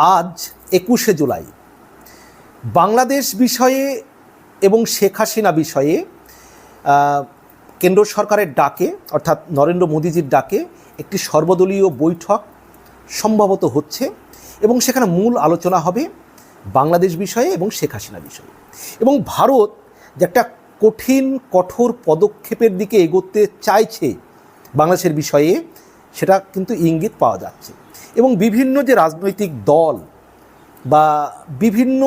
আজ একুশে জুলাই। বাংলাদেশ বিষয়ে এবং শেখ হাসিনা বিষয়ে কেন্দ্র সরকারের ডাকে, অর্থাৎ নরেন্দ্র মোদীজির ডাকে একটি সর্বদলীয় বৈঠক সম্ভবত হচ্ছে এবং সেখানে মূল আলোচনা হবে বাংলাদেশ বিষয়ে এবং শেখ হাসিনা বিষয়ে। এবং ভারত যে একটা কঠিন, কঠোর পদক্ষেপের দিকে এগোতে চাইছে বাংলাদেশের বিষয়ে, সেটা কিন্তু ইঙ্গিত পাওয়া যাচ্ছে। এবং বিভিন্ন যে রাজনৈতিক দল বা বিভিন্ন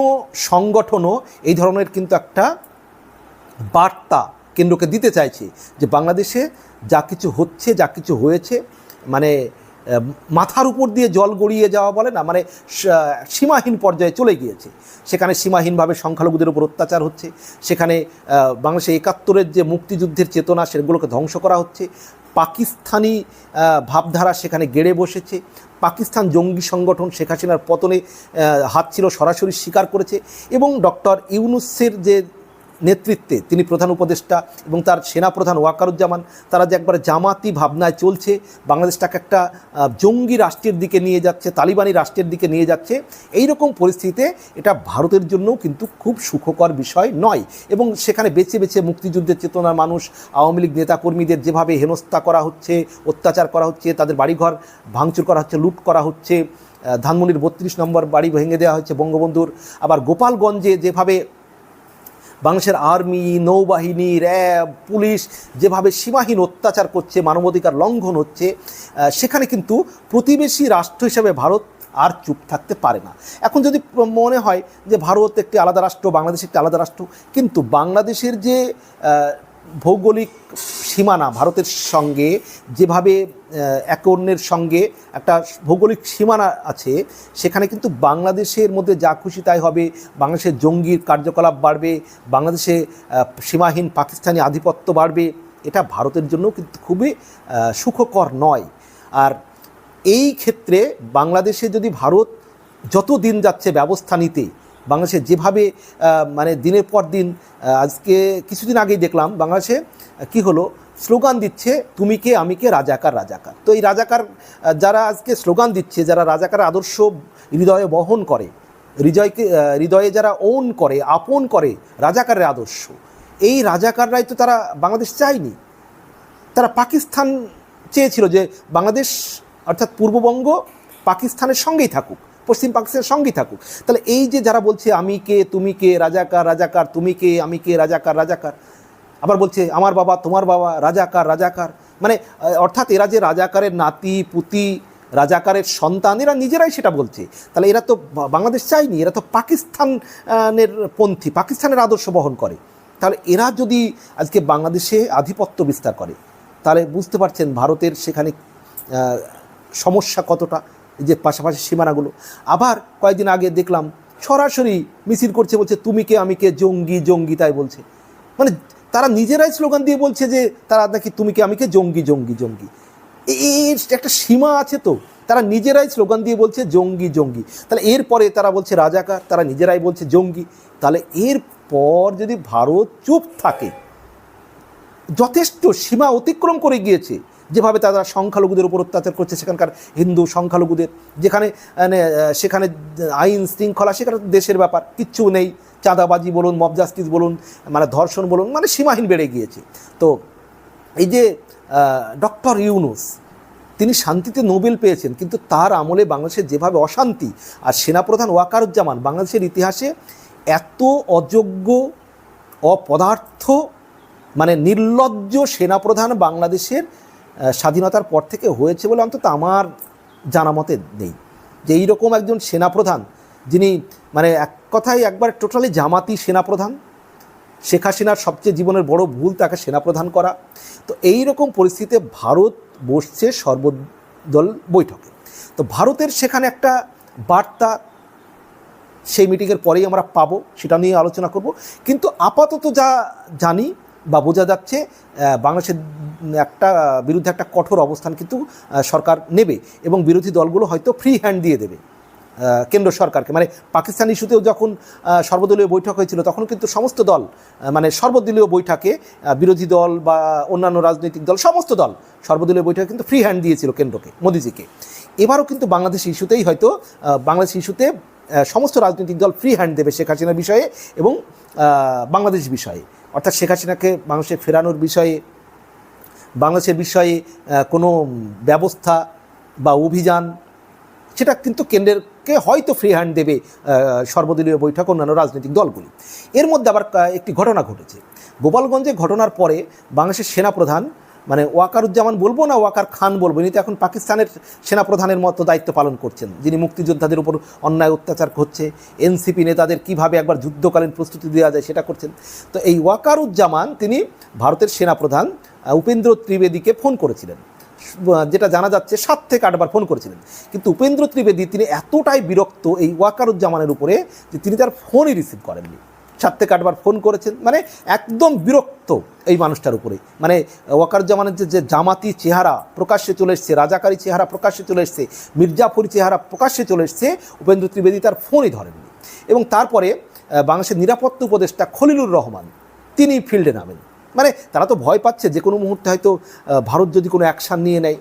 সংগঠনও এই ধরনের কিন্তু একটা বার্তা কেন্দ্রকে দিতে চাইছে যে বাংলাদেশে যা কিছু হচ্ছে, যা কিছু হয়েছে মানে মাথার উপর দিয়ে জল গড়িয়ে যাওয়া বলে না মানে সীমাহীন পর্যায়ে চলে গিয়েছে। সেখানে সীমাহীনভাবে সংখ্যালঘুদের উপর অত্যাচার হচ্ছে। সেখানে বাংলাদেশে একাত্তরের যে মুক্তিযুদ্ধের চেতনা, সেগুলোকে ধ্বংস করা হচ্ছে। পাকিস্তানি ভাবধারা সেখানে গেড়ে বসেছে। পাকিস্তান জঙ্গি সংগঠন শেখ হাসিনার পতনে হাত ছিল সরাসরি স্বীকার করেছে এবং ডক্টর ইউনুসের যে নেতৃত্বে তিনি প্রধান উপদেষ্টা এবং তার সেনাপ্রধান ওয়াকারুজ্জামান, তারা যে একবার জামাতি ভাবনায় চলছে বাংলাদেশটাকে একটা জঙ্গি রাষ্ট্রের দিকে নিয়ে যাচ্ছে, তালিবানি রাষ্ট্রের দিকে নিয়ে যাচ্ছে এই রকম পরিস্থিতিতে এটা ভারতের জন্যও কিন্তু খুব সুখকর বিষয় নয়। এবং সেখানে বেছে বেছে মুক্তিযুদ্ধের চেতনার মানুষ, আওয়ামী লীগ নেতাকর্মীদের যেভাবে হেনস্থা করা হচ্ছে, অত্যাচার করা হচ্ছে, তাদের বাড়িঘর ভাঙচুর করা হচ্ছে, লুট করা হচ্ছে ধানমন্ডির বত্রিশ নম্বর বাড়ি ভেঙে দেওয়া হচ্ছে বঙ্গবন্ধুর, আবার গোপালগঞ্জে যেভাবে বাংলাদেশের আর্মি, নৌবাহিনী, র্যাব, পুলিশ যেভাবে সীমাহীন অত্যাচার করছে, মানবাধিকার লঙ্ঘন হচ্ছে সেখানে কিন্তু প্রতিবেশী রাষ্ট্র হিসেবে ভারত আর চুপ থাকতে পারে না। এখন যদি মনে হয় যে ভারত একটি আলাদা রাষ্ট্র, বাংলাদেশ একটি আলাদা রাষ্ট্র, কিন্তু বাংলাদেশের যে ভৌগোলিক সীমানা ভারতের সঙ্গে, যেভাবে একে অন্যের সঙ্গে একটা ভৌগোলিক সীমানা আছে, সেখানে কিন্তু বাংলাদেশের মধ্যে যা খুশি তাই হবে। বাংলাদেশের জঙ্গির কার্যকলাপ বাড়বে, বাংলাদেশে সীমাহীন পাকিস্তানি আধিপত্য বাড়বে। এটা ভারতের জন্য কিন্তু খুবই সুখকর নয়। আর এই ক্ষেত্রে বাংলাদেশে যদি ভারত যত দিন যাচ্ছে ব্যবস্থা নিতে, বাংলাদেশে যেভাবে মানে দিনের পর দিন আজকে কিছুদিন আগেই দেখলাম বাংলাদেশে কি হলো? স্লোগান দিচ্ছে, তুমি কে, আমি কে, রাজাকার রাজাকার। তো এই রাজাকার যারা আজকে স্লোগান দিচ্ছে, যারা রাজাকার আদর্শ হৃদয়ে বহন করে, হৃদয়কে হৃদয়ে যারা ওন করে, আপন করে রাজাকারের আদর্শ, এই রাজাকাররাই তো তারা বাংলাদেশ চায়নি। তারা পাকিস্তান চেয়েছিল যে বাংলাদেশ, অর্থাৎ পূর্ববঙ্গ পাকিস্তানের সঙ্গেই থাকুক, পশ্চিম পাকিস্তানের সঙ্গেই থাকুক। তাহলে এই যে যারা বলছে, আমি কে, তুমি কে, রাজাকার রাজাকার, তুমি কে, আমি কে, রাজাকার রাজাকার আবার বলছে, আমার বাবা, তোমার বাবা রাজাকার রাজাকার। মানে অর্থাৎ এরা যে রাজাকারের নাতি, পুতি, রাজাকারের সন্তান, এরা নিজেরাই সেটা বলছে। তাহলে এরা তো বাংলাদেশ চায়নি, এরা তো পাকিস্তানের পন্থী, পাকিস্তানের আদর্শ বহন করে। তাহলে এরা যদি আজকে বাংলাদেশে আধিপত্য বিস্তার করে, তাহলে বুঝতে পারছেন ভারতের সেখানে সমস্যা কতটা যে পাশাপাশি সীমানাগুলো। আবার কয়েকদিন আগে দেখলাম, সরাসরি মিছিল করছে, বলছে, তুমি কে, আমি কে? জঙ্গি জঙ্গি তাই বলছে। মানে তারা নিজেরাই স্লোগান দিয়ে বলছে যে তারা নাকি তুমি কি, আমি কে? জঙ্গি জঙ্গি জঙ্গি। এর একটা সীমা আছে তো। তারা নিজেরাই স্লোগান দিয়ে বলছে জঙ্গি জঙ্গি। তাহলে এরপরে তারা বলছে রাজাকার, তারা নিজেরাই বলছে জঙ্গি। তাহলে এর পর যদি ভারত চুপ থাকে, যথেষ্ট সীমা অতিক্রম করে গিয়েছে যেভাবে তারা সংখ্যালঘুদের উপর অত্যাচার করছে, সেখানকার হিন্দু সংখ্যালঘুদের, যেখানে সেখানে আইন শৃঙ্খলা, সেখানে দেশের ব্যাপার, কিচ্ছু নেই। চাঁদাবাজি বলুন মব জাস্টিস বলুন মানে ধর্ষণ বলুন মানে সীমাহীন বেড়ে গিয়েছে। তো এই যে ডক্টর ইউনুস, তিনি শান্তিতে নোবেল পেয়েছেন, কিন্তু তার আমলে বাংলাদেশের যেভাবে অশান্তি, আর সেনাপ্রধান ওয়াকারুজ্জামান বাংলাদেশের ইতিহাসে এত অযোগ্য, অপদার্থ মানে নির্লজ্জ সেনাপ্রধান বাংলাদেশের স্বাধীনতার পর থেকে হয়েছে বলে অন্তত আমার জানা মতে নেই। যে এইরকম একজন সেনাপ্রধান, যিনি মানে এক কথায় একবার টোটালি জামাতি সেনাপ্রধান, শেখ হাসিনার সবচেয়ে জীবনের বড় ভুল তাকে সেনাপ্রধান করা। তো এই রকম পরিস্থিতিতে ভারত বসছে সর্বদল বৈঠকে। তো ভারতের সেখানে একটা বার্তা সেই মিটিংয়ের পরেই আমরা পাবো, সেটা নিয়ে আলোচনা করব। কিন্তু আপাতত যা জানি বা বোঝা যাচ্ছে বাংলাদেশের একটা, বিরুদ্ধে একটা কঠোর অবস্থান কিন্তু সরকার নেবে এবং বিরোধী দলগুলো হয়তো ফ্রি হ্যান্ড দিয়ে দেবে কেন্দ্র সরকারকে। মানে পাকিস্তান ইস্যুতেও যখন সর্বদলীয় বৈঠক হয়েছিল, তখন কিন্তু সমস্ত দল মানে সর্বদলীয় বৈঠকে বিরোধী দল বা অন্যান্য রাজনৈতিক দল, সমস্ত দল সর্বদলীয় বৈঠকে কিন্তু ফ্রি হ্যান্ড দিয়েছিল কেন্দ্রকে, মোদিজিকে। এবারও কিন্তু বাংলাদেশ ইস্যুতেই হয়তো বাংলাদেশ ইস্যুতে সমস্ত রাজনৈতিক দল ফ্রি হ্যান্ড দেবে শেখ হাসিনার বিষয়ে এবং বাংলাদেশ বিষয়ে। অর্থাৎ শেখ হাসিনাকে বাংলাদেশে ফেরানোর বিষয়ে, বাংলাদেশের বিষয়ে কোনো ব্যবস্থা বা অভিযান, সেটা কিন্তু কেন্দ্রকে হয়তো ফ্রি হ্যান্ড দেবে সর্বদলীয় বৈঠক অন্যান্য রাজনৈতিক দলগুলি। এর মধ্যে আবার একটি ঘটনা ঘটেছে। গোপালগঞ্জে ঘটনার পরে বাংলাদেশের সেনাপ্রধান মানে ওয়াকারুজ্জামান বলব না ওয়াকার খান বলব? ইনি তো এখন পাকিস্তানের সেনাপ্রধানের মতো দায়িত্ব পালন করছেন। যিনি মুক্তিযোদ্ধাদের উপর অন্যায় অত্যাচার হচ্ছে এনসিপি নেতাদের কীভাবে একবার যুদ্ধকালীন প্রস্তুতি দেওয়া যায় সেটা করছেন। তো এই ওয়াকারুজ্জামান, তিনি ভারতের সেনাপ্রধান উপেন্দ্র ত্রিবেদীকে ফোন করেছিলেন। যেটা জানা যাচ্ছে সাত থেকে আটবার ফোন করেছিলেন। কিন্তু উপেন্দ্র ত্রিবেদী তিনি এতটাই বিরক্ত এই ওয়াকারুজ্জামানের উপরে যে তিনি তার ফোনই রিসিভ করেননি। সাত থেকে আটবার ফোন করেছেন মানে একদম বিরক্ত এই মানুষটার উপরে। মানে ওয়াকারুজ্জামানের যে যে জামাতি চেহারা প্রকাশ্যে চলে এসছে, রাজাকারী চেহারা প্রকাশ্যে চলে এসছে মির্জাফরি চেহারা প্রকাশ্যে চলে এসছে, উপেন্দ্র ত্রিবেদী তার ফোনই ধরেননি। এবং তারপরে বাংলাদেশের নিরাপত্তা উপদেষ্টা খলিলুর রহমান, তিনি ফিল্ডে নামেন। মানে তারা তো ভয় পাচ্ছে যে কোনো মুহূর্তে হয়তো ভারত যদি কোনো অ্যাকশান নিয়ে নেয়।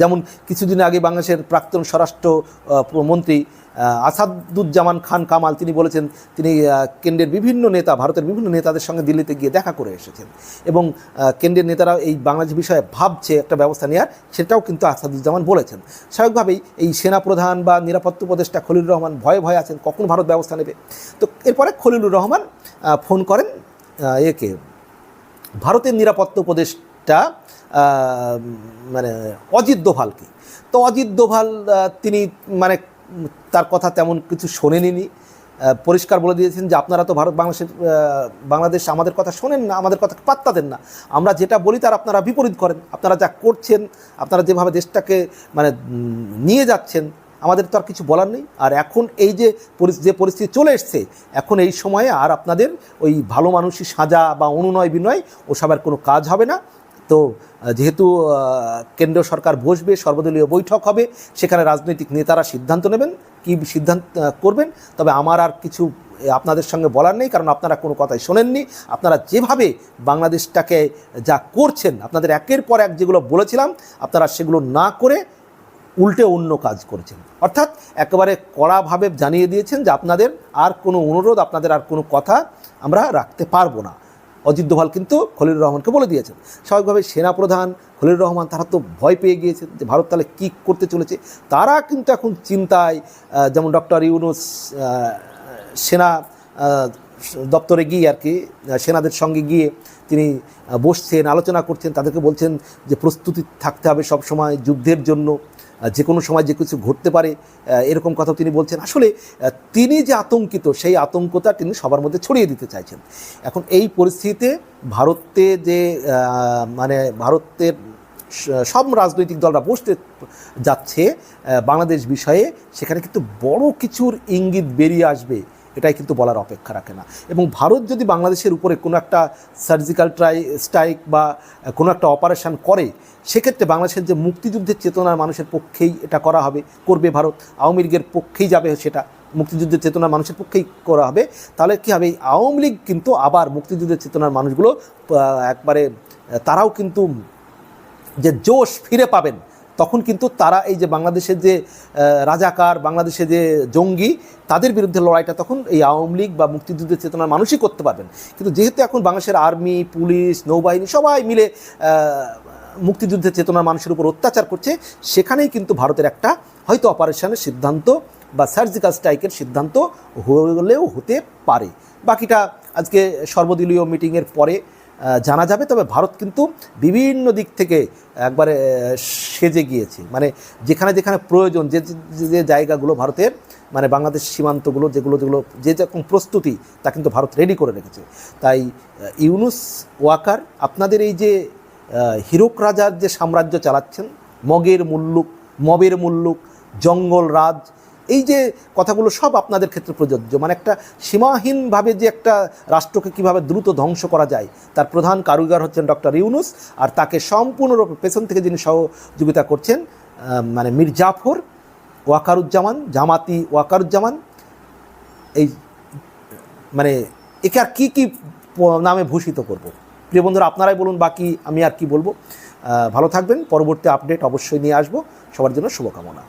যেমন কিছুদিন আগে বাংলাদেশের প্রাক্তন স্বরাষ্ট্র মন্ত্রী আসাদুজ্জামান খান কামাল, তিনি বলেছেন, তিনি কেন্দ্রের বিভিন্ন নেতা, ভারতের বিভিন্ন নেতাদের সঙ্গে দিল্লিতে গিয়ে দেখা করে এসেছেন। এবং কেন্দ্রের নেতারা এই বাংলাদেশ বিষয়ে ভাবছে, একটা ব্যবস্থা নেওয়ার সেটাও কিন্তু আসাদুজ্জামান বলেছেন। স্বাভাবিকভাবেই এই সেনাপ্রধান বা নিরাপত্তা উপদেষ্টা খলিলুর রহমান ভয়ে ভয়ে আছেন, কখন ভারত ব্যবস্থা নেবে? তো এরপরে খলিলুর রহমান ফোন করেন একে ভারতের নিরাপত্তা উপদেষ্টা মানে অজিত দোভালকে তো অজিত দোভাল তিনি মানে তার কথা তেমন কিছু শোনেনি পরিষ্কার বলে দিয়েছেন যে আপনারা তো ভারত বাংলাদেশের বাংলাদেশ আমাদের কথা শোনেন না, আমাদের কথা পাত্তা দেন না। আমরা যেটা বলি তার আপনারা বিপরীত করেন। আপনারা যা করছেন, আপনারা যেভাবে দেশটাকে মানে নিয়ে যাচ্ছেন, আমাদের তো আর কিছু বলার নেই। আর এখন এই যে যে পরিস্থিতি চলে এসছে, এখন এই সময়ে আর আপনাদের ওই ভালো মানুষই সাজা বা অনুনয় বিনয় ওসব আর কোনো কাজ হবে না। তো যেহেতু কেন্দ্রীয় সরকার বসবে, সর্বদলীয় বৈঠক হবে, সেখানে রাজনৈতিক নেতারা সিদ্ধান্ত নেবেন, কি সিদ্ধান্ত করবেন। তবে আমার আর কিছু আপনাদের সঙ্গে বলার নেই, কারণ আপনারা কোনো কথাই শোনেননি। আপনারা যেভাবে বাংলাদেশটাকে, যা করছেন, আপনাদের একের পর এক যেগুলো বলেছিলাম, আপনারা সেগুলো না করে উল্টে অন্য কাজ করেছেন। অর্থাৎ একেবারে কড়াভাবে জানিয়ে দিয়েছেন যে আপনাদের আর কোনো অনুরোধ, আপনাদের আর কোনো কথা আমরা রাখতে পারব না। অজিত দোভাল কিন্তু খলিল রহমানকে বলে দিয়েছেন। স্বাভাবিকভাবে সেনাপ্রধান খলিল রহমান তারা তো ভয় পেয়ে গিয়েছেন যে ভারত তাহলে কী করতে চলেছে। তারা কিন্তু এখন চিন্তায় যেমন ডক্টর ইউনুস সেনা দপ্তরে গিয়ে আর কি সেনাদের সঙ্গে গিয়ে তিনি বসছেন, আলোচনা করছেন। তাদেরকে বলছেন যে প্রস্তুতি থাকতে হবে সব সময় যুদ্ধের জন্য। যে কোনো সময় যে কিছু ঘটতে পারে এরকম কথা তিনি বলছেন। আসলে তিনি যে আতঙ্কিত, সেই আতঙ্কটা তিনি সবার মধ্যে ছড়িয়ে দিতে চাইছেন। এখন এই পরিস্থিতিতে ভারতে যে মানে ভারতের সব রাজনৈতিক দলরা বসতে যাচ্ছে বাংলাদেশ বিষয়ে, সেখানে কিন্তু বড় কিছুর ইঙ্গিত বেরিয়ে আসবে এটাই কিন্তু বলার অপেক্ষা রাখে না। এবং ভারত যদি বাংলাদেশের উপরে কোনো একটা সার্জিক্যাল ট্রাই স্ট্রাইক বা কোনো একটা অপারেশন করে, সেক্ষেত্রে বাংলাদেশের যে মুক্তিযুদ্ধের চেতনার মানুষের পক্ষেই এটা করা হবে, করবে ভারত। আওয়ামী লীগের পক্ষেই যাবে সেটা। মুক্তিযুদ্ধের চেতনার মানুষের পক্ষেই করা হবে। তাহলে কী হবে? এই আওয়ামী লীগ কিন্তু আবার মুক্তিযুদ্ধের চেতনার মানুষগুলো একবারে তারাও কিন্তু যে জোশ ফিরে পাবেন তখন কিন্তু তারা এই যে বাংলাদেশের যে রাজাকার বাংলাদেশে যে জঙ্গি, তাদের বিরুদ্ধে লড়াইটা তখন এই আওয়ামী লীগ বা মুক্তিযুদ্ধের চেতনার মানুষই করতে পারবেন। কিন্তু যেহেতু এখন বাংলাদেশের আর্মি, পুলিশ, নৌবাহিনী সবাই মিলে মুক্তিযুদ্ধের চেতনার মানুষের উপর অত্যাচার করছে, সেখানেই কিন্তু ভারতের একটা হয়তো অপারেশনের সিদ্ধান্ত বা সার্জিক্যাল স্ট্রাইকের সিদ্ধান্ত হলেও হতে পারে। বাকিটা আজকে সর্বদলীয় মিটিংয়ের পরে জানা যাবে। তবে ভারত কিন্তু বিভিন্ন দিক থেকে একবারে সেজে গিয়েছে। মানে যেখানে যেখানে প্রয়োজন, যে, যে- জায়গাগুলো ভারতের মানে বাংলাদেশ সীমান্তগুলো, যেগুলো যেগুলো, যে যেরকম প্রস্তুতি, তা কিন্তু ভারত রেডি করে রেখেছে। তাই ইউনুস, ওয়াকার, আপনাদের এই যে হিরক রাজার যে সাম্রাজ্য চালাচ্ছেন, মগের মুল্লুক, মবের মুল্লুক, জঙ্গল রাজ এই যে কথাগুলো সব আপনাদের ক্ষেত্রে প্রযোজ্য মানে একটা সীমাহীনভাবে যে একটা রাষ্ট্রকে কীভাবে দ্রুত ধ্বংস করা যায়, তার প্রধান কারিগর হচ্ছেন ডক্টর ইউনুস, আর তাকে সম্পূর্ণরূপে পেছন থেকে যিনি সহযোগিতা করছেন মানে মীর জাফর ওয়াকারুজ্জামান, জামাতি ওয়াকারুজ্জামান, এই মানে একে আর কী কী নামে ভূষিত করব? প্রিয় বন্ধুরা, আপনারাই বলুন, বাকি আমি আর কি বলব। ভালো থাকবেন, পরবর্তী আপডেট অবশ্যই নিয়ে আসব। সবার জন্য শুভকামনা।